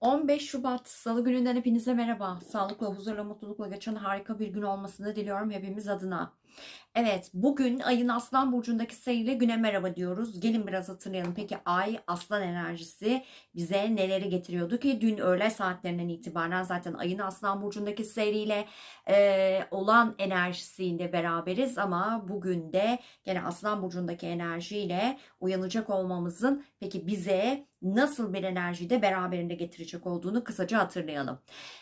15 Şubat Salı gününden hepinize merhaba. Sağlıkla, huzurla, mutlulukla geçen harika bir gün olmasını diliyorum hepimiz adına. Evet, bugün ayın Aslan Burcu'ndaki seyriyle güne merhaba diyoruz. Gelin biraz hatırlayalım. Peki ay Aslan enerjisi bize neleri getiriyordu ki dün öğle saatlerinden itibaren zaten ayın Aslan Burcu'ndaki seyriyle e, olan enerjisiyle beraberiz ama bugün de gene Aslan Burcu'ndaki enerjiyle uyanacak olmamızın peki bize nasıl bir enerjiyi de beraberinde getirecek olduğunu kısaca hatırlayalım.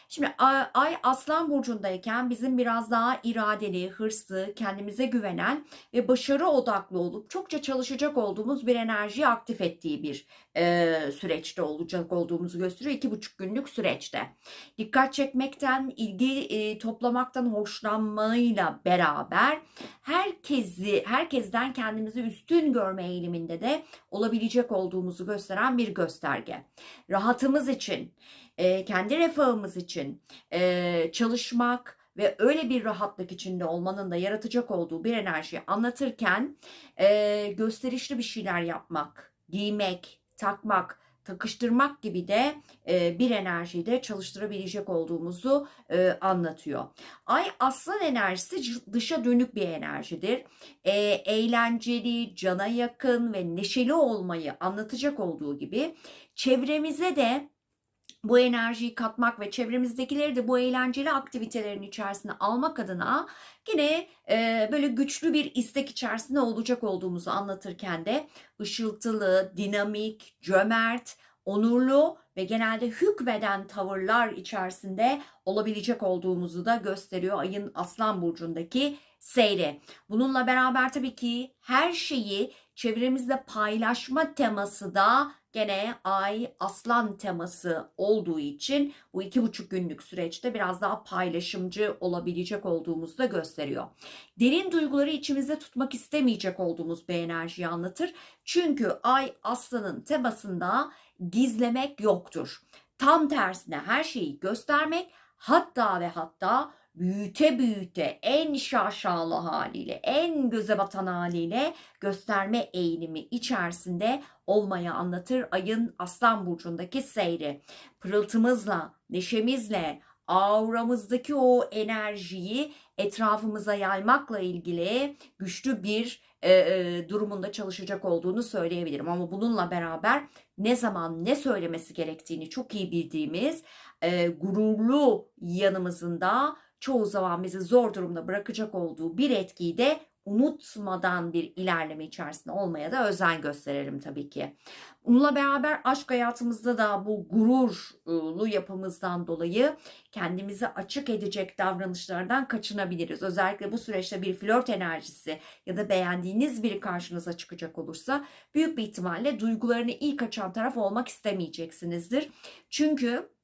Şimdi ay Aslan Burcu'ndayken bizim biraz daha iradeli, hırslı, kendimize güvenen ve başarı odaklı olup çokça çalışacak olduğumuz bir enerjiyi aktif ettiği bir e, süreçte olacak olduğumuzu gösteriyor. iki buçuk günlük süreçte. Dikkat çekmekten, ilgi e, toplamaktan hoşlanmayla beraber herkesi, herkesten kendimizi üstün görme eğiliminde de olabilecek olduğumuzu gösteren bir gösterge. Rahatımız için, e, kendi refahımız için e, çalışmak ve öyle bir rahatlık içinde olmanın da yaratacak olduğu bir enerjiyi anlatırken e, gösterişli bir şeyler yapmak, giymek, takmak, takıştırmak gibi de e, bir enerjiyi de çalıştırabilecek olduğumuzu e, anlatıyor. Ay aslan enerjisi dışa dönük bir enerjidir. E, eğlenceli, cana yakın ve neşeli olmayı anlatacak olduğu gibi çevremize de bu enerjiyi katmak ve çevremizdekileri de bu eğlenceli aktivitelerin içerisine almak adına yine e, böyle güçlü bir istek içerisinde olacak olduğumuzu anlatırken de ışıltılı, dinamik, cömert, onurlu ve genelde hükmeden tavırlar içerisinde olabilecek olduğumuzu da gösteriyor ayın Aslan Burcu'ndaki seyri. Bununla beraber tabii ki her şeyi çevremizde paylaşma teması da gene ay aslan teması olduğu için bu iki buçuk günlük süreçte biraz daha paylaşımcı olabilecek olduğumuzu da gösteriyor. Derin duyguları içimizde tutmak istemeyecek olduğumuz bir enerjiyi anlatır. Çünkü ay aslanın temasında gizlemek yoktur. Tam tersine her şeyi göstermek hatta ve hatta büyüte büyüte en şaşalı haliyle, en göze batan haliyle gösterme eğilimi içerisinde olmayı anlatır ayın Aslan Burcu'ndaki seyri. Pırıltımızla, neşemizle, auramızdaki o enerjiyi etrafımıza yaymakla ilgili güçlü bir e, e, durumunda çalışacak olduğunu söyleyebilirim. Ama bununla beraber ne zaman ne söylemesi gerektiğini çok iyi bildiğimiz e, gururlu yanımızın da çoğu zaman bizi zor durumda bırakacak olduğu bir etkiyi de unutmadan bir ilerleme içerisinde olmaya da özen gösterelim tabii ki. Bununla beraber aşk hayatımızda da bu gururlu yapımızdan dolayı kendimizi açık edecek davranışlardan kaçınabiliriz. Özellikle bu süreçte bir flört enerjisi ya da beğendiğiniz biri karşınıza çıkacak olursa büyük bir ihtimalle duygularını ilk açan taraf olmak istemeyeceksinizdir. Çünkü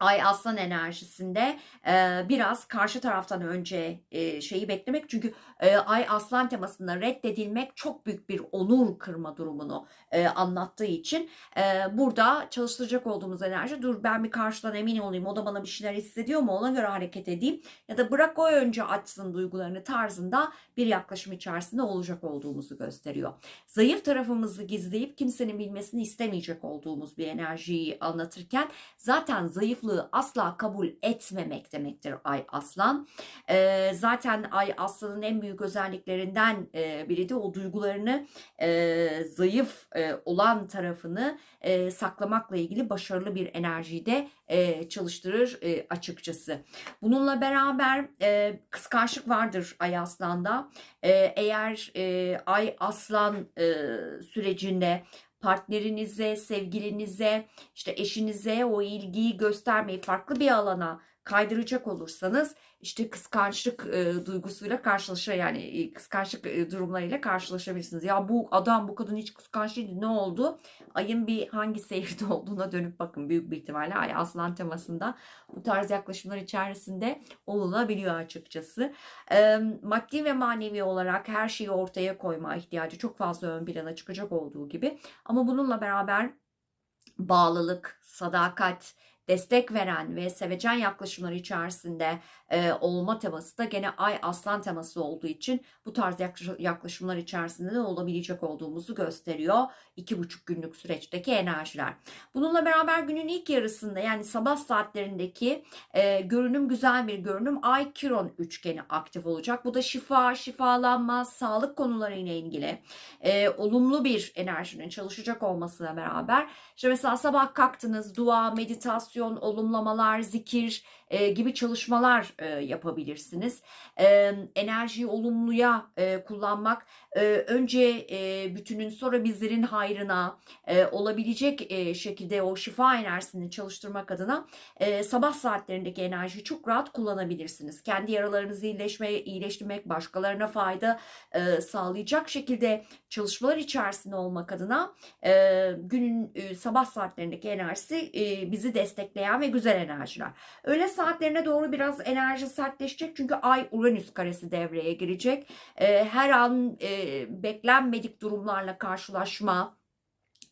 Ay aslan enerjisinde e, biraz karşı taraftan önce e, şeyi beklemek çünkü e, ay aslan temasında reddedilmek çok büyük bir onur kırma durumunu e, anlattığı için e, burada çalıştıracak olduğumuz enerji dur ben bir karşıdan emin olayım o da bana bir şeyler hissediyor mu ona göre hareket edeyim ya da bırak o önce açsın duygularını tarzında bir yaklaşım içerisinde olacak olduğumuzu gösteriyor. Zayıf tarafımızı gizleyip kimsenin bilmesini istemeyecek olduğumuz bir enerjiyi anlatırken zaten zayıf zayıflığı asla kabul etmemek demektir ay aslan. E, zaten ay aslanın en büyük özelliklerinden e, biri de o duygularını e, zayıf e, olan tarafını e, saklamakla ilgili başarılı bir enerjiyi de e, çalıştırır e, açıkçası. Bununla beraber e, kıskançlık vardır ay aslanda. E, eğer e, ay aslan e, sürecinde partnerinize, sevgilinize, işte eşinize o ilgiyi göstermeyi farklı bir alana kaydıracak olursanız işte kıskançlık e, duygusuyla karşılaşa yani e, kıskançlık e, durumlarıyla karşılaşabilirsiniz. Ya bu adam bu kadın hiç kıskanç değildi ne oldu? Ayın bir hangi seyirde olduğuna dönüp bakın büyük bir ihtimalle ay aslan temasında bu tarz yaklaşımlar içerisinde olunabiliyor açıkçası. E, maddi ve manevi olarak her şeyi ortaya koyma ihtiyacı çok fazla ön plana çıkacak olduğu gibi ama bununla beraber bağlılık, sadakat, destek veren ve sevecen yaklaşımlar içerisinde e, olma teması da gene ay aslan teması olduğu için bu tarz yaklaş- yaklaşımlar içerisinde de olabilecek olduğumuzu gösteriyor. iki buçuk günlük süreçteki enerjiler. Bununla beraber günün ilk yarısında yani sabah saatlerindeki e, görünüm güzel bir görünüm. Ay Kiron üçgeni aktif olacak. Bu da şifa, şifalanma, sağlık konularıyla ilgili e, olumlu bir enerjinin çalışacak olmasıyla beraber işte mesela sabah kalktınız dua, meditasyon, olumlamalar, zikir e, gibi çalışmalar e, yapabilirsiniz. E, enerjiyi olumluya e, kullanmak e, önce e, bütünün sonra bizlerin hayrına e, olabilecek e, şekilde o şifa enerjisini çalıştırmak adına e, sabah saatlerindeki enerjiyi çok rahat kullanabilirsiniz. Kendi yaralarınızı iyileşmeye, iyileştirmek, başkalarına fayda e, sağlayacak şekilde çalışmalar içerisinde olmak adına e, günün e, sabah saatlerindeki enerjisi e, bizi destekleyen ve güzel enerjiler. Öğle saatlerine doğru biraz enerji sertleşecek çünkü Ay Uranüs karesi devreye girecek. E, her an e, beklenmedik durumlarla karşılaşma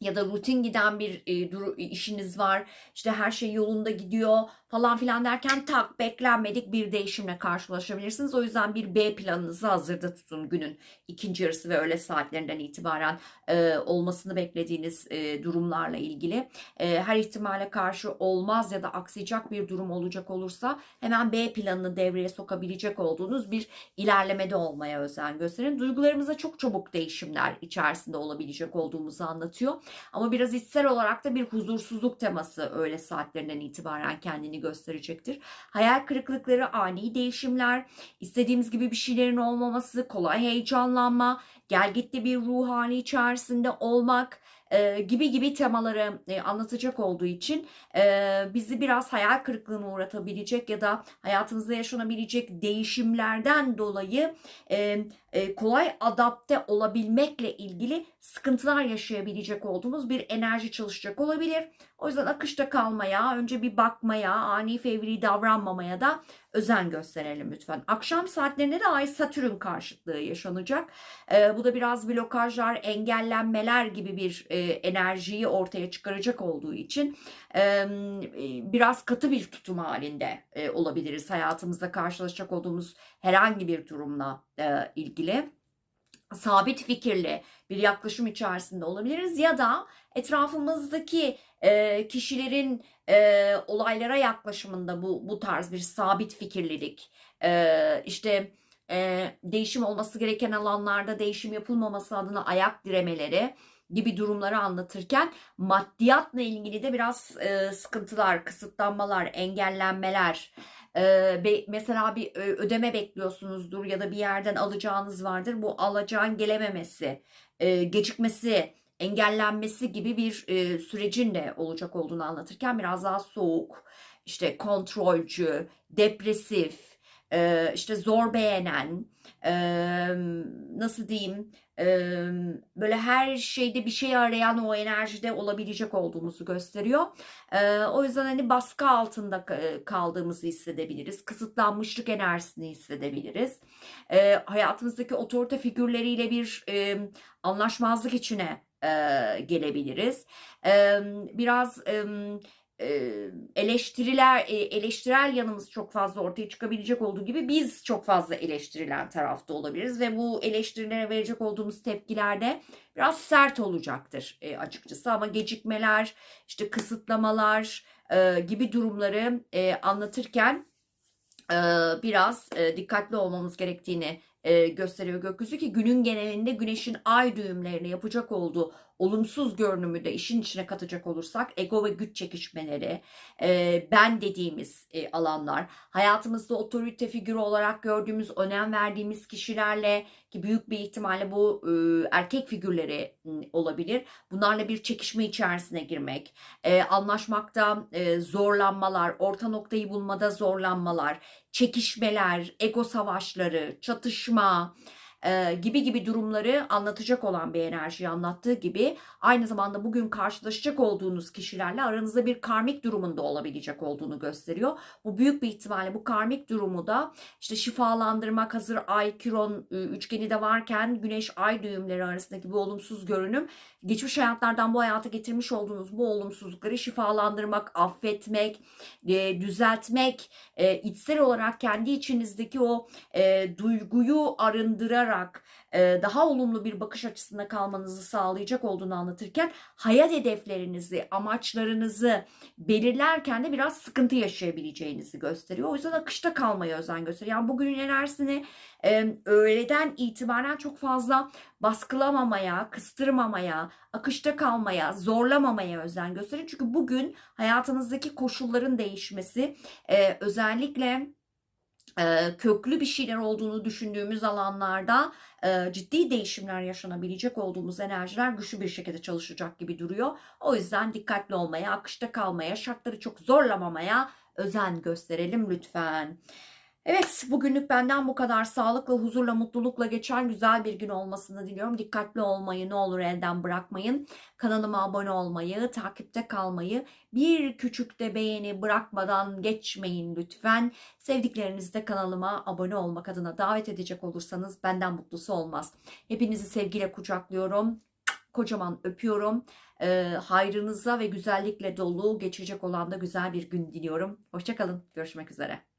ya da rutin giden bir e, işiniz var. İşte her şey yolunda gidiyor falan filan derken tak beklenmedik bir değişimle karşılaşabilirsiniz. O yüzden bir B planınızı hazırda tutun günün ikinci yarısı ve öğle saatlerinden itibaren e, olmasını beklediğiniz e, durumlarla ilgili. E, her ihtimale karşı olmaz ya da aksayacak bir durum olacak olursa hemen B planını devreye sokabilecek olduğunuz bir ilerlemede olmaya özen gösterin. Duygularımıza çok çabuk değişimler içerisinde olabilecek olduğumuzu anlatıyor. Ama biraz içsel olarak da bir huzursuzluk teması öğle saatlerinden itibaren kendini gösterecektir. Hayal kırıklıkları, ani değişimler, istediğimiz gibi bir şeylerin olmaması, kolay heyecanlanma, gelgitli bir ruh hali içerisinde olmak e, gibi gibi temaları e, anlatacak olduğu için e, bizi biraz hayal kırıklığına uğratabilecek ya da hayatımızda yaşanabilecek değişimlerden dolayı e, kolay adapte olabilmekle ilgili sıkıntılar yaşayabilecek olduğumuz bir enerji çalışacak olabilir. O yüzden akışta kalmaya, önce bir bakmaya, ani fevri davranmamaya da özen gösterelim lütfen. Akşam saatlerinde de Ay Satürn karşıtlığı yaşanacak. E, bu da biraz blokajlar, engellenmeler gibi bir e, enerjiyi ortaya çıkaracak olduğu için biraz katı bir tutum halinde olabiliriz. Hayatımızda karşılaşacak olduğumuz herhangi bir durumla ilgili sabit fikirli bir yaklaşım içerisinde olabiliriz ya da etrafımızdaki kişilerin olaylara yaklaşımında bu bu tarz bir sabit fikirlilik işte değişim olması gereken alanlarda değişim yapılmaması adına ayak diremeleri gibi durumları anlatırken maddiyatla ilgili de biraz e, sıkıntılar, kısıtlanmalar, engellenmeler ee, mesela bir ödeme bekliyorsunuzdur ya da bir yerden alacağınız vardır. Bu alacağın gelememesi, e, gecikmesi, engellenmesi gibi bir e, sürecin de olacak olduğunu anlatırken biraz daha soğuk, işte kontrolcü, depresif, e, işte zor beğenen, nasıl diyeyim, böyle her şeyde bir şey arayan o enerjide olabilecek olduğumuzu gösteriyor. O yüzden hani baskı altında kaldığımızı hissedebiliriz. Kısıtlanmışlık enerjisini hissedebiliriz. Hayatımızdaki otorite figürleriyle bir anlaşmazlık içine gelebiliriz. Biraz eleştiriler eleştirel yanımız çok fazla ortaya çıkabilecek olduğu gibi biz çok fazla eleştirilen tarafta olabiliriz ve bu eleştirilere verecek olduğumuz tepkilerde biraz sert olacaktır açıkçası. Ama gecikmeler işte kısıtlamalar gibi durumları anlatırken biraz dikkatli olmamız gerektiğini gösteriyor gökyüzü ki günün genelinde güneşin ay düğümlerine yapacak olduğu olumsuz görünümü de işin içine katacak olursak ego ve güç çekişmeleri, e, ben dediğimiz e, alanlar, hayatımızda otorite figürü olarak gördüğümüz, önem verdiğimiz kişilerle ki büyük bir ihtimalle bu e, erkek figürleri e, olabilir. Bunlarla bir çekişme içerisine girmek, e, anlaşmakta e, zorlanmalar, orta noktayı bulmada zorlanmalar, çekişmeler, ego savaşları, çatışma, e, gibi gibi durumları anlatacak olan bir enerjiyi anlattığı gibi aynı zamanda bugün karşılaşacak olduğunuz kişilerle aranızda bir karmik durumunda olabilecek olduğunu gösteriyor. Bu büyük bir ihtimalle bu karmik durumu da işte şifalandırmak hazır ay kiron üçgeni de varken güneş ay düğümleri arasındaki bu olumsuz görünüm geçmiş hayatlardan bu hayata getirmiş olduğunuz bu olumsuzlukları şifalandırmak, affetmek, e, düzeltmek, e, içsel olarak kendi içinizdeki o e, duyguyu arındırarak e, daha olumlu bir bakış açısında kalmanızı sağlayacak olduğunu anlatırken hayat hedeflerinizi, amaçlarınızı belirlerken de biraz sıkıntı yaşayabileceğinizi gösteriyor. O yüzden akışta kalmaya özen gösteriyor. Yani bugünün enerjisini e, öğleden itibaren çok fazla baskılamamaya, kıstırmamaya, akışta kalmaya, zorlamamaya özen gösterin. Çünkü bugün hayatınızdaki koşulların değişmesi e, özellikle köklü bir şeyler olduğunu düşündüğümüz alanlarda ciddi değişimler yaşanabilecek olduğumuz enerjiler güçlü bir şekilde çalışacak gibi duruyor. O yüzden dikkatli olmaya, akışta kalmaya, şartları çok zorlamamaya özen gösterelim lütfen. Evet, bugünlük benden bu kadar. Sağlıkla, huzurla, mutlulukla geçen güzel bir gün olmasını diliyorum. Dikkatli olmayı ne olur elden bırakmayın. Kanalıma abone olmayı, takipte kalmayı, bir küçük de beğeni bırakmadan geçmeyin lütfen. Sevdiklerinizi de kanalıma abone olmak adına davet edecek olursanız benden mutlusu olmaz. Hepinizi sevgiyle kucaklıyorum. Kocaman öpüyorum. Ee, hayrınıza ve güzellikle dolu geçecek olan da güzel bir gün diliyorum. Hoşçakalın. Görüşmek üzere.